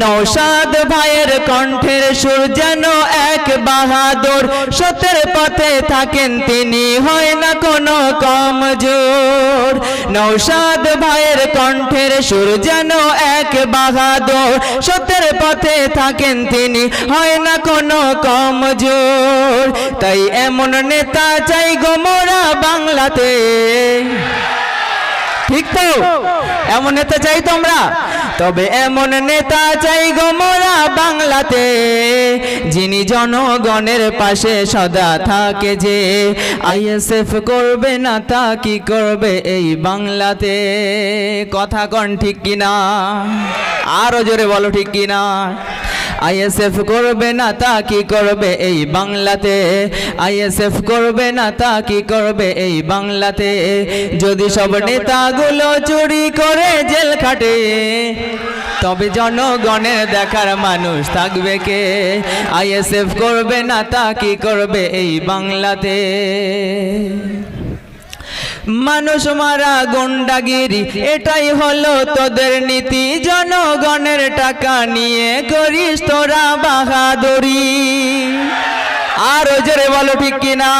নৌসাদ ভাইয়ের কণ্ঠের সুর যেন এক বাহাদুর। সত্যের পথে থাকেন তিনি, হয় না কোনো কম জোর নৌসাদ ভাইয়ের কণ্ঠের সুর যেন এক বাহাদুর। সতের পথে থাকেন তিনি, হয় না কোনো কম জোর তাই এমন নেতা চাই গো মোরা বাংলাতে। ঠিক তো? এমন নেতা চাই তোমরা। তবে এমন নেতা চাই গো মোরা বাংলাতে। যিনি জনগণের পাশে সদা থাকে যে, আইএসএফ করবে না তা কি করবে এই বাংলাতে? কথা কন ঠিক কিনা? আরও জোরে বলো ঠিক কিনা? আইএসএফ করবে না তা কি করবে এই বাংলাতে? আইএসএফ করবে না তা কি করবে এই বাংলাতে? যদি সব নেতাগুলো চুরি করে জেল খাটে। তবে জনগণের দেখার মানুষ থাকবে কে? আইএসএফ করবে না তা কি করবে এই বাংলাতে? মানুষ মারা গুন্ডাগিরি, এটাই হলো তোদের নীতি। জনগণের টাকা নিয়ে করিস তোরা বাহাদুরি। আরও জোরে বলো ঠিক কিনা?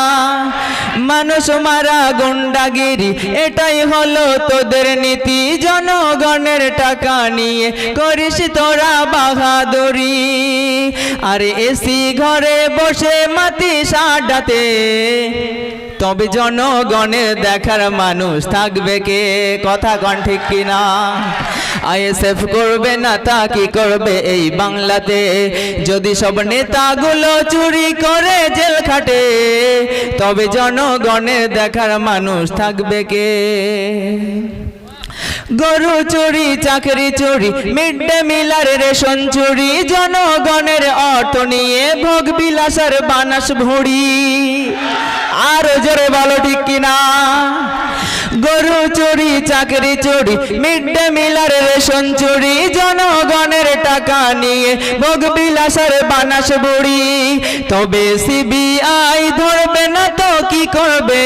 মানুষ মারা গুন্ডাগিরি, এটাই হলো তোদের নীতি। জনগণের টাকা নিয়ে করিস তোরা বাহাদুরি। আরে এসি ঘরে বসে মাতি সাডাতে তবে জনগণের দেখার মানুষ থাকবে কে? কথা কন ঠিক কিনা? আইএসএফ করবে না তা কি করবে এই বাংলাতে? যদি সব নেতাগুলো চুরি করে জেল খাটে, তবে জনগণের দেখার মানুষ থাকবে কে? গরু চুরি, চাকরি চুরি, মিড ডে মিলার রেশন চুরি, জনগণের অটো নিয়ে ভোগ বিলাসের বানাস ভুড়ি। আর জোরে বলো ঠিক কিনা? গরু চুরি, চাকরি চুরি মিড ডে মিলার রেশন চুরি, জনগণের টাকা নিয়ে ভোগ বিলাসের বানাস বুড়ি। তবে সিবিআই ধরবে না তো কি করবে?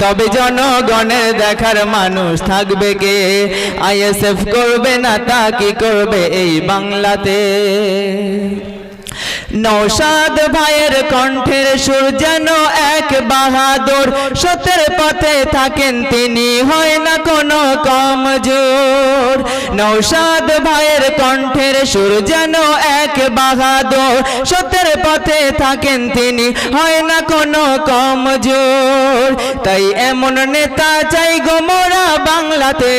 তবে জনগণের দেখার মানুষ থাকবে কে? আইএসএফ করবে না তা কি করবে এই বাংলাতে? নৌসাদ ভাইয়ের কণ্ঠের সুর যেন এক বাহাদুর। সত্যের পথে থাকেন তিনি, হয় না কোনো কম জোর নৌসাদ ভাইয়ের কণ্ঠের সুর যেন এক বাহাদুর। সতের পথে থাকেন তিনি, হয় না কোনো কম জোর তাই এমন নেতা চাই গো মোরা বাংলাতে।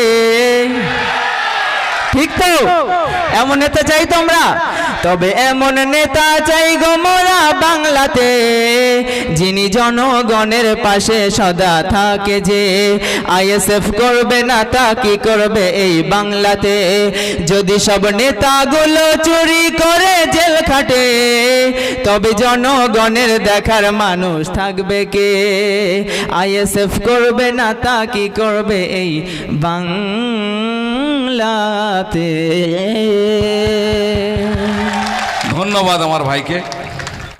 ঠিক তো? এমন নেতা চাই তোমরা? তবে এমন নেতা চাই গো মোরা বাংলাতে, যিনি জনগণের পাশে সদা থাকে যে। আইএসএফ করবে না তা কি করবে এই বাংলাতে? যদি সব নেতাগুলো চুরি করে জেল খাটে, তবে জনগণের দেখার মানুষ থাকবে কে? আইএসএফ করবে না তা কি করবে এই বাংলাতে? ধন্যবাদ আমার ভাইকে।